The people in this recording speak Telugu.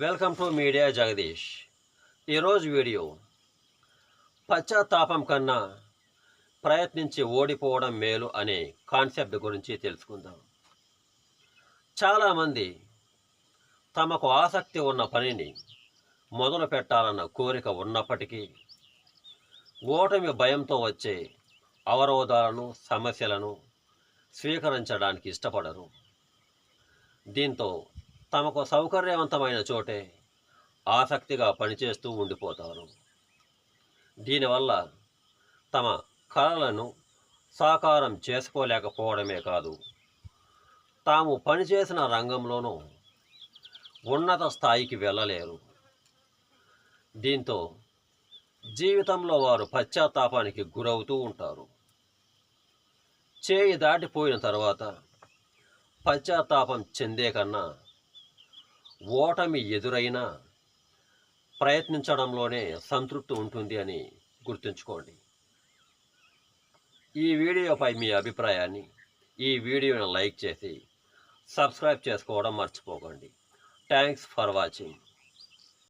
Welcome to media Jagadish. ఈరోజు వీడియో పశ్చాత్తాపం కన్నా ప్రయత్నించి ఓడిపోవడం మేలు అనే కాన్సెప్ట్ గురించి తెలుసుకుందాం. చాలామంది తమకు ఆసక్తి ఉన్న పనిని మొదలు పెట్టాలన్న కోరిక ఉన్నప్పటికీ ఓటమి భయంతో వచ్చే అవరోధాలను సమస్యలను స్వీకరించడానికి ఇష్టపడరు. దీంతో తమకు సౌకర్యవంతమైన చోటే ఆసక్తిగా పనిచేస్తూ ఉండిపోతారు. దీనివల్ల తమ కళలను సాకారం చేసుకోలేకపోవడమే కాదు తాము పనిచేసిన రంగంలోనూ ఉన్నత స్థాయికి వెళ్ళలేరు. దీంతో జీవితంలో వారు పశ్చాత్తాపానికి గురవుతూ ఉంటారు. చేయి దాటిపోయిన తర్వాత పశ్చాత్తాపం చెందే కన్నా ఓటమి ఎదురైనా ప్రయత్నించడంలోనే సంతృప్తి ఉంటుంది అని గుర్తుంచుకోండి. ఈ వీడియోపై మీ అభిప్రాయాన్ని ఈ వీడియోని లైక్ చేసి సబ్స్క్రైబ్ చేసుకోవడం మర్చిపోకండి. Thanks for watching.